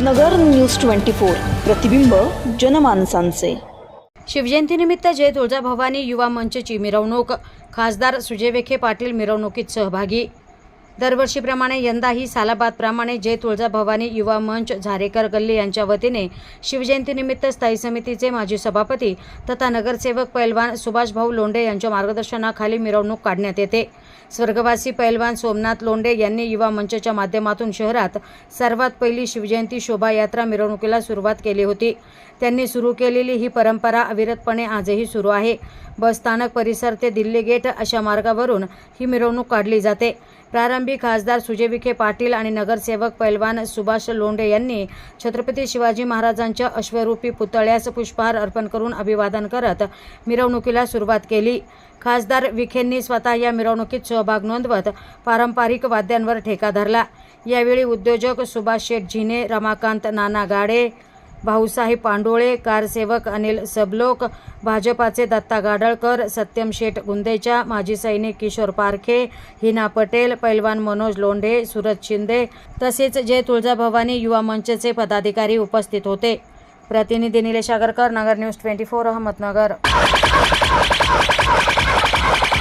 नगर news twenty four. प्रतिबिंब जनमानसांचे. शिवजयंतीनिमित्त जय तुळजाभवानी युवा मंचची मिरवणूक. खासदार सुजय विखे पाटील मिरवणुकीत सहभागी. दरवर्षीप्रमाणे यंदाही सालाबादप्रमाणे जय तुळजाभवानी युवा मंच झारेकर गल्ली यांच्या वतीने शिवजयंतीनिमित्त स्थायी समितीचे माजी सभापती तथा नगरसेवक पैलवान सुभाषभाऊ लोंढे यांच्या मार्गदर्शनाखाली मिरवणूक काढण्यात येते. स्वर्गवासी पैलवान सोमनाथ लोंढे यांनी युवा मंचच्या माध्यमातून शहरात सर्वात पहिली शिवजयंती शोभायात्रा मिरवणुकीला सुरुवात केली होती. त्यांनी सुरू केलेली ही परंपरा अविरतपणे आजही सुरू आहे. बसस्थानक परिसर ते दिल्ली गेट अशा मार्गावरून ही मिरवणूक काढली जाते. प्रारंभी खासदार सुजय विखे पाटील आणि नगरसेवक पैलवान सुभाष लोंढे यांनी छत्रपती शिवाजी महाराजांच्या अश्वरूपी पुतळ्यास पुष्पहार अर्पण करून अभिवादन करत मिरवणुकीला सुरुवात केली. खासदार विखेंनी स्वतः या मिरवणुकीत सहभाग नोंदवत पारंपरिक वाद्यांवर ठेका धरला. यावेळी उद्योजक सुभाष शेटजीने रमाकांत नाना गाडे भाऊसाहेब पांडोळे कारसेवक अनिल सबलोक भाजपाचे दत्ता गाडळकर सत्यम शेठ गुंदेच्या माजी सैनिक किशोर पारखे हिना पटेल पैलवान मनोज लोंढे सुरज शिंदे तसेच जय तुळजाभवानी युवा मंचचे पदाधिकारी उपस्थित होते. प्रतिनिधी Nilesh Agarkar Nagar news twenty four Ahmednagar.